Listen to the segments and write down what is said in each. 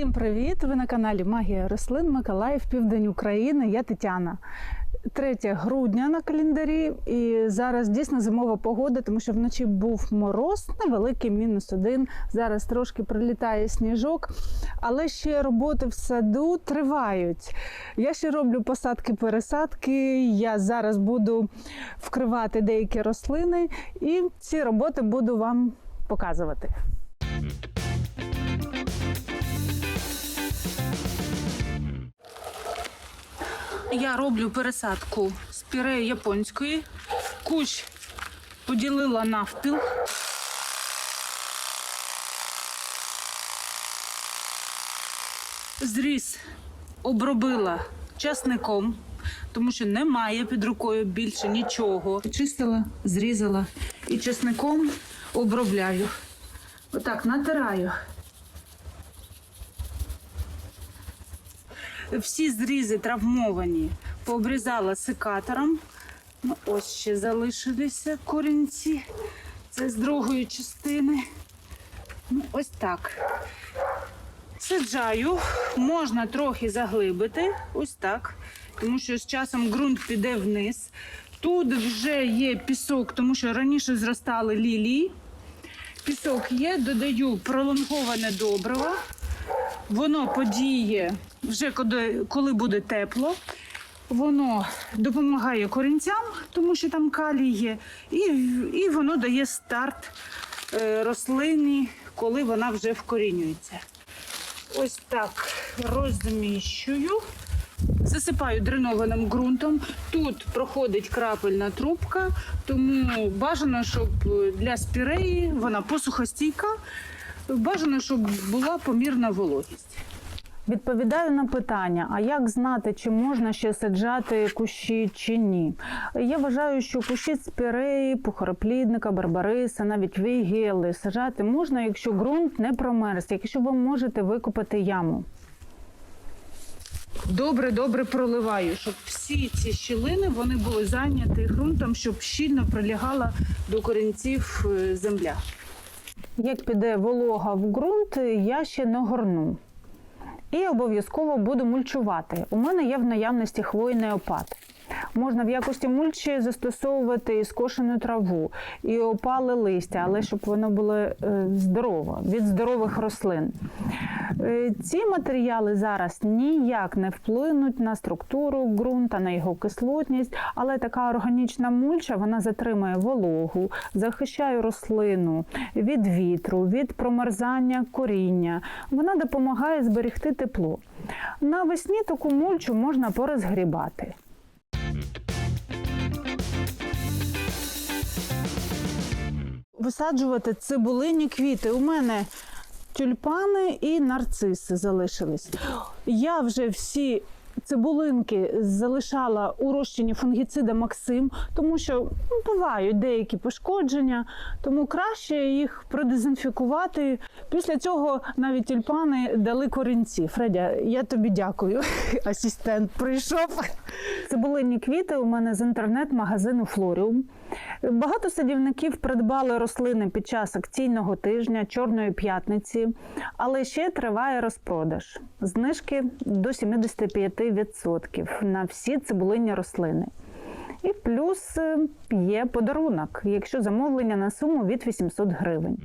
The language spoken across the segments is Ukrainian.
Всім привіт! Ви на каналі Магія рослин Миколаїв, Південь України. Я Тетяна. 3 грудня на календарі, і зараз дійсно зимова погода, тому що вночі був мороз, невеликий мінус один. Зараз трошки прилітає сніжок, але ще роботи в саду тривають. Я ще роблю посадки-пересадки. Я зараз буду вкривати деякі рослини, і ці роботи буду вам показувати. Я роблю пересадку з пюре японської. Кущ поділила навпіл. Зріз обробила часником, тому що немає під рукою більше нічого. Чистила, зрізала і часником обробляю. Отак натираю. Всі зрізи травмовані, пообрізала секатором. Ну, ось ще залишилися корінці. Це з другої частини. Ну, ось так. Саджаю, можна трохи заглибити, ось так, тому що з часом ґрунт піде вниз. Тут вже є пісок, тому що раніше зростали лілії. Пісок є, додаю пролонговане добриво. Воно подіє вже коли, коли буде тепло. Воно допомагає корінцям, тому що там калій є, і, і воно дає старт е, рослині, коли вона вже вкорінюється. Ось так розміщую. Засипаю дренованим ґрунтом. Тут проходить крапельна трубка, тому бажано, щоб для спіреї вона посухостійка. Бажано, щоб була помірна вологість. Відповідаю на питання: а як знати, чи можна ще саджати кущі чи ні? Я вважаю, що кущі спіреї, пухороплідника, барбариса, навіть вейгели саджати можна, якщо ґрунт не промерз, якщо ви можете викопати яму. Добре, добре проливаю, щоб всі ці щілини вони були зайняті ґрунтом, щоб щільно прилягала до корінців е, земля. Як піде волога в ґрунт, я ще нагорну. І обов'язково буду мульчувати. У мене є в наявності хвойний опад. Можна в якості мульчі застосовувати і скошену траву, і опале листя, але щоб воно було е, здорове, від здорових рослин. Е, Ці матеріали зараз ніяк не вплинуть на структуру ґрунта, на його кислотність, але така органічна мульча вона затримує вологу, захищає рослину від вітру, від промерзання коріння. Вона допомагає зберегти тепло. Навесні таку мульчу можна порозгрібати. Висаджувати цибулині квіти. У мене тюльпани і нарциси залишились. Я вже всі цибулинки залишала у розчині фунгіцида Максим, тому що ну, бувають деякі пошкодження, тому краще їх продезінфікувати. Після цього навіть тюльпани дали корінці. Фредя, я тобі дякую. Асистент прийшов. Цибулинні квіти у мене з інтернет-магазину Флоріум. Багато садівників придбали рослини під час акційного тижня Чорної п'ятниці, але ще триває розпродаж. Знижки до 75% на всі цибулинні рослини. І плюс е, є подарунок, якщо замовлення на суму від 800 гривень.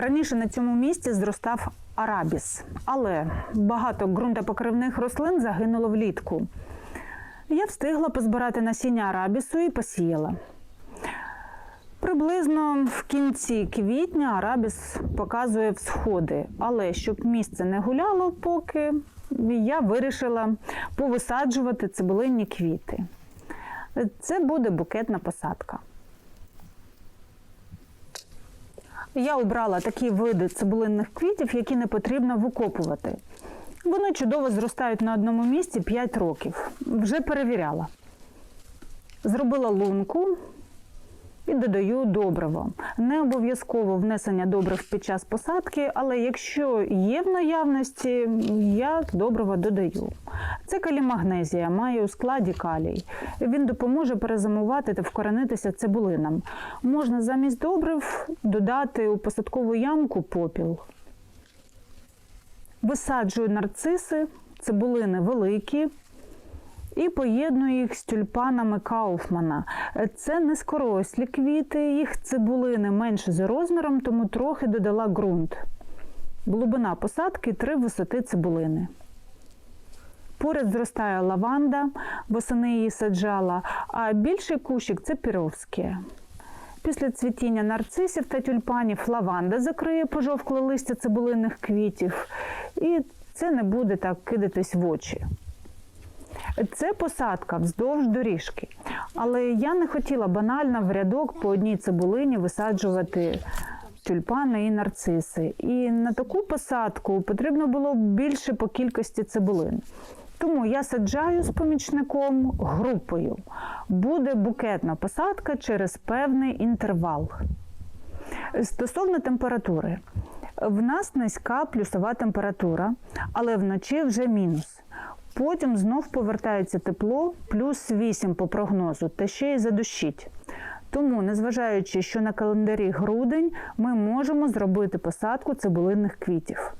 Раніше на цьому місці зростав арабіс, але багато ґрунтопокривних рослин загинуло влітку. Я встигла позбирати насіння арабісу і посіяла. Приблизно в кінці квітня арабіс показує всходи, але щоб місце не гуляло, поки я вирішила повисаджувати цибулинні квіти. Це буде букетна посадка. Я обрала такі види цибулинних квітів, які не потрібно викопувати. Вони чудово зростають на одному місці 5 років. Вже перевіряла. Зробила лунку і додаю добриво. Не обов'язково внесення добрив під час посадки, але якщо є в наявності, я добриво додаю. Це калімагнезія, має у складі калій. Він допоможе перезимувати та вкоренитися цибулинам. Можна замість добрив додати у посадкову ямку попіл. Висаджую нарциси, цибулини великі. І поєдную їх з тюльпанами Кауфмана. Це низькорослі квіти, їх цибулини менше за розміром, тому трохи додала ґрунт. Глибина посадки 3 висоти цибулини. Поряд зростає лаванда, восени її саджала, а більший кущик це піровське. Після цвітіння нарцисів та тюльпанів лаванда закриє пожовкле листя цибулинних квітів, і це не буде так кидатись в очі. Це посадка вздовж доріжки. Але я не хотіла банально в рядок по одній цибулині висаджувати тюльпани і нарциси. І на таку посадку потрібно було більше по кількості цибулин. Тому я саджаю з помічником групою. Буде букетна посадка через певний інтервал. Стосовно температури, в нас низька плюсова температура, але вночі вже мінус. Потім знов повертається тепло, плюс 8 по прогнозу, та ще й задощить. Тому, незважаючи, що на календарі грудень, ми можемо зробити посадку цибулинних квітів.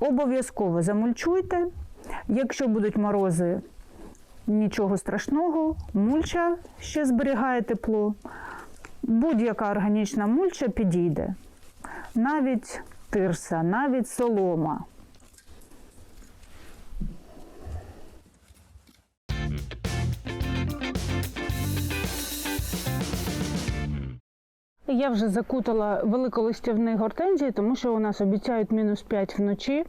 Обов'язково замульчуйте. Якщо будуть морози, нічого страшного, мульча ще зберігає тепло. Будь-яка органічна мульча підійде. Навіть тирса, навіть солома. Я вже закутала великолистівні гортензії, тому що у нас обіцяють мінус 5 вночі,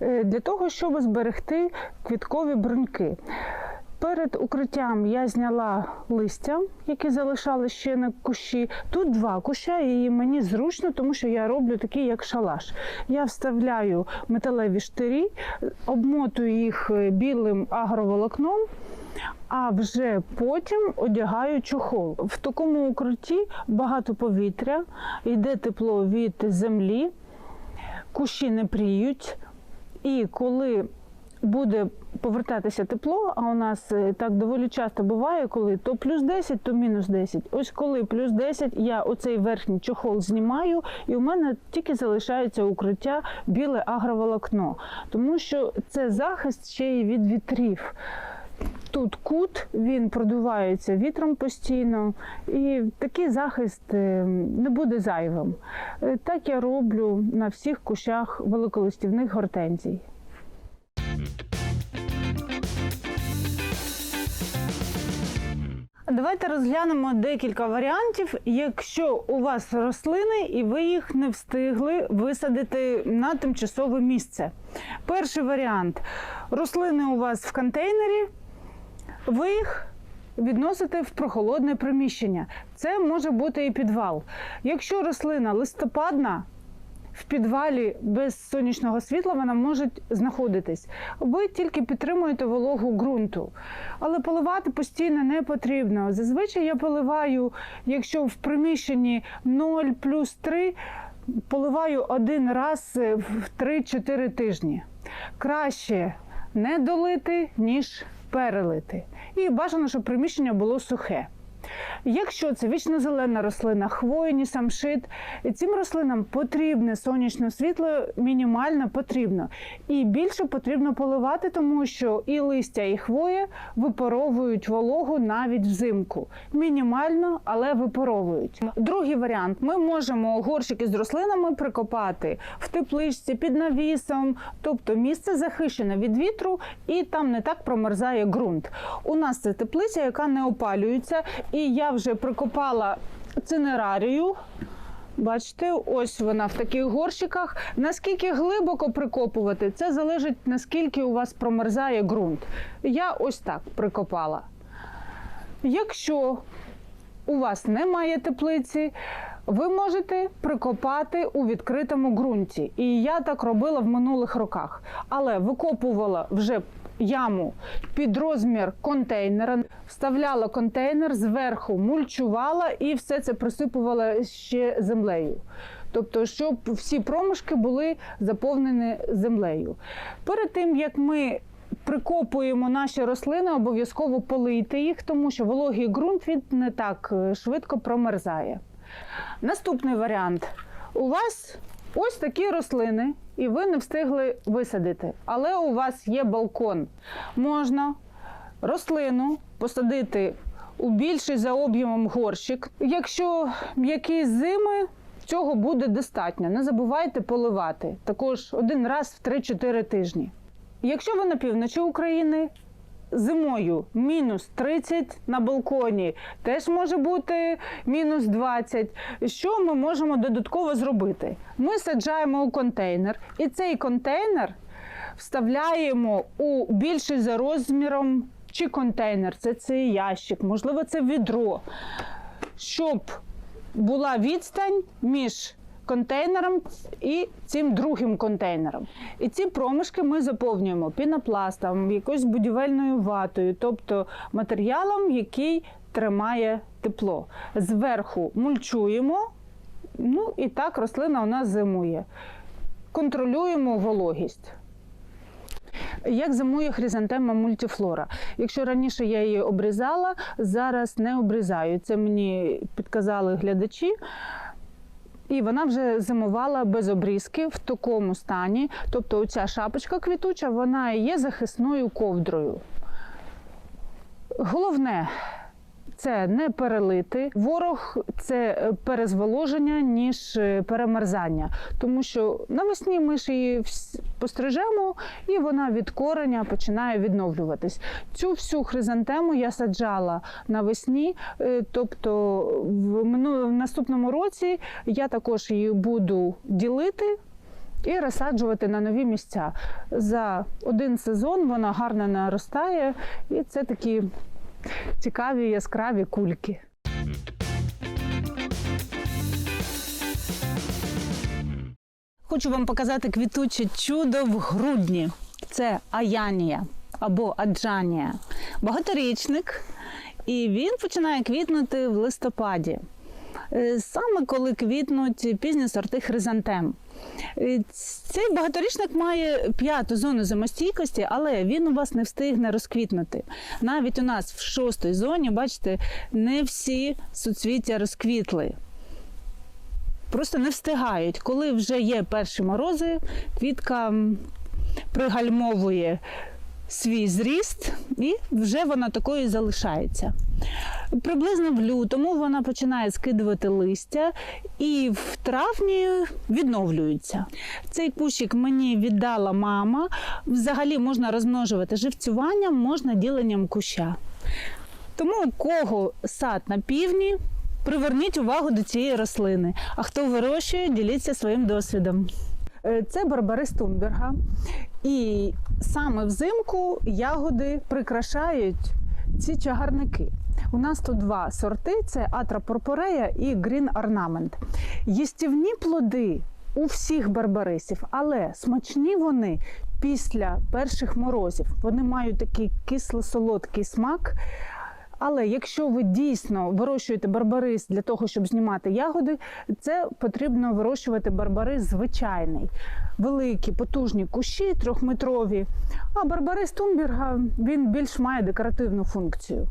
е, для того, щоб зберегти квіткові бруньки. Перед укриттям я зняла листя, які залишали ще на кущі. Тут два куща, і мені зручно, тому що я роблю такий, як шалаш. Я вставляю металеві штирі, обмотую їх е, білим агроволокном. А вже потім одягаю чохол. В такому укритті багато повітря, йде тепло від землі, кущі не пріють. І коли буде повертатися тепло, а у нас е, так доволі часто буває, коли то плюс 10, то мінус 10. Ось коли плюс 10, я оцей верхній чохол знімаю, і у мене тільки залишається укриття біле агроволокно, тому що це захист ще й від вітрів. Тут кут, він продувається вітром постійно, і такий захист е, не буде зайвим. Е, Так я роблю на всіх кущах великолистівних гортензій. Давайте розглянемо декілька варіантів, якщо у вас рослини і ви їх не встигли висадити на тимчасове місце. Перший варіант: рослини у вас в контейнері, ви їх відносите в прохолодне приміщення. Це може бути і підвал. Якщо рослина листопадна, в підвалі без сонячного світла вона може знаходитись. Ви тільки підтримуєте вологу ґрунту. Але поливати постійно не потрібно. Зазвичай я поливаю, якщо в приміщенні 0 плюс 3, поливаю один раз в 3-4 тижні. Краще не долити, ніж перелити. І бажано, щоб приміщення було сухе. Якщо це вічно-зелена рослина, хвойні, самшит, цим рослинам потрібне сонячне світло, мінімально потрібно. І більше потрібно поливати, тому що і листя, і хвоя випаровують вологу навіть взимку. Мінімально, але випаровують. Другий варіант: ми можемо горщики з рослинами прикопати в тепличці під навісом, тобто місце захищене від вітру, і там не так промерзає ґрунт. У нас це теплиця, яка не опалюється, і я вже прикопала цинерарію. Бачите, ось вона в таких горщиках. Наскільки глибоко прикопувати, це залежить наскільки у вас промерзає ґрунт. Я ось так прикопала. Якщо у вас немає теплиці, ви можете прикопати у відкритому ґрунті. І я так робила в минулих роках. Але викопувала вже яму під розмір контейнера, вставляла контейнер зверху, мульчувала і все це присипувала ще землею. Тобто, щоб всі проміжки були заповнені землею. Перед тим як ми прикопуємо наші рослини, обов'язково полийте їх, тому що вологий ґрунт він не так е, швидко промерзає. Наступний варіант. У вас ось такі рослини, і ви не встигли висадити. Але у вас є балкон. Можна рослину посадити у більший за об'ємом горщик. Якщо м'які зими, цього буде достатньо. Не забувайте поливати. Також один раз в 3-4 тижні. Якщо ви на півночі України, зимою мінус 30 на балконі, теж може бути мінус 20. Що ми можемо додатково зробити? Ми саджаємо у контейнер, і цей контейнер вставляємо у більший за розміром чи контейнер, це цей ящик, можливо, це відро, щоб була відстань між контейнером і цим другим контейнером. І ці проміжки ми заповнюємо пінопластом, якоюсь будівельною ватою, тобто матеріалом, який тримає тепло. Зверху мульчуємо, ну і так рослина у нас зимує. Контролюємо вологість. Як зимує хризантема мультифлора? Якщо раніше я її обрізала, зараз не обрізаю. Це мені підказали глядачі. І вона вже зимувала без обрізки в такому стані. Тобто, оця шапочка квітуча, вона є захисною ковдрою. Головне це не перелити. Ворог це е, перезволоження, ніж е, перемерзання. Тому що навесні ми ж її пострижемо, і вона від кореня починає відновлюватись. Цю всю хризантему я саджала навесні, е, тобто в наступному році я також її буду ділити. І розсаджувати на нові місця. За один сезон вона гарно наростає, і це такі цікаві яскраві кульки. Хочу вам показати квітуче чудо в грудні. Це аянія або аджанія. Багаторічник, і він починає квітнути в листопаді. Е, Саме коли квітнуть пізні сорти хризантем. Е, Цей багаторічник має п'яту зону зимостійкості, але він у вас не встигне розквітнути. Навіть у нас в шостій зоні, бачите, не всі суцвіття розквітли. Просто не встигають. Коли вже є перші морози, квітка пригальмовує свій зріст, і вже вона такою залишається. Приблизно в лютому вона починає скидувати листя і в травні відновлюється. Цей кущик мені віддала мама. Взагалі можна розмножувати живцюванням, можна діленням куща. Тому у кого сад на півдні, приверніть увагу до цієї рослини. А хто вирощує, діліться своїм досвідом. Е, Це барбарис Тунберга. І саме взимку ягоди прикрашають ці чагарники. У нас тут два сорти: це Атра і грін орнамент. Їстівні плоди у всіх барбарисів, але смачні вони після перших морозів. Вони мають такий кисло-солодкий смак. Але якщо ви дійсно вирощуєте барбарис для того, щоб знімати ягоди, це потрібно вирощувати барбарис звичайний. Великі, потужні кущі, трьохметрові. А барбарис Тунберга він більш має декоративну функцію.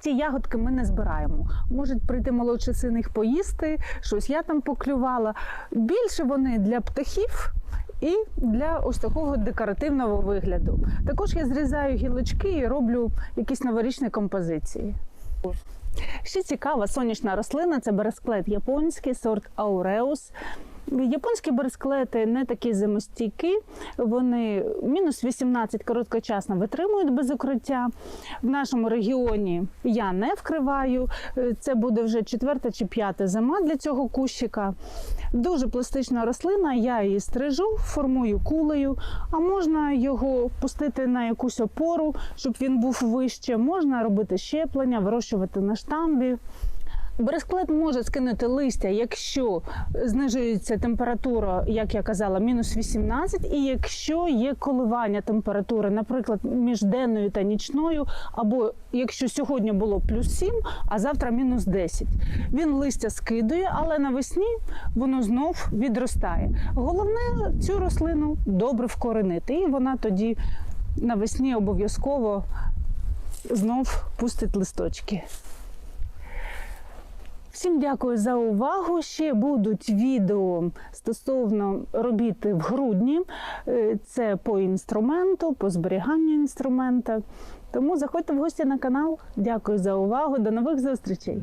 Ці ягодки ми не збираємо. Можуть прийти молодші сини їх поїсти, щось я там поклювала. Більше вони для птахів і для ось такого декоративного вигляду. Також я зрізаю гілочки і роблю якісь новорічні композиції. Ще цікава сонячна рослина це бересклет японський, сорт Ауреус. Японські бересклети не такі зимостійкі, вони мінус 18 короткочасно витримують без укриття. В нашому регіоні я не вкриваю. Е, Це буде вже четверта чи п'ята зима для цього кущика. Дуже пластична рослина, я її стрижу, формую кулею, а можна його пустити на якусь опору, щоб він був вище. Можна робити щеплення, вирощувати на штамбі. Бересклет може скинути листя, якщо знижується температура, як я казала, мінус 18, і якщо є коливання температури, наприклад, між денною та нічною, або якщо сьогодні було плюс 7, а завтра мінус 10. Він листя скидує, але навесні воно знов відростає. Головне цю рослину добре вкоренити, і вона тоді навесні обов'язково знов пустить листочки. Всім дякую за увагу. Ще будуть відео стосовно робіт в грудні. Е, Це по інструменту, по зберіганню інструмента. Тому заходьте в гості на канал. Дякую за увагу. До нових зустрічей.